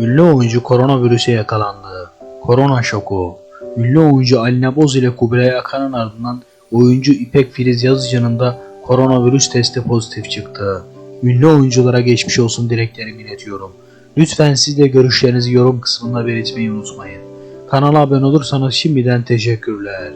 Ünlü oyuncu koronavirüse yakalandı. Korona şoku. Ünlü oyuncu Alina Boz ile Kubilay Akan'ın ardından oyuncu İpek Filiz Yazıcı'nın da koronavirüs testi pozitif çıktı. Ünlü oyunculara geçmiş olsun dileklerimi iletiyorum. Lütfen siz de görüşlerinizi yorum kısmında belirtmeyi unutmayın. Kanala abone olursanız şimdiden teşekkürler.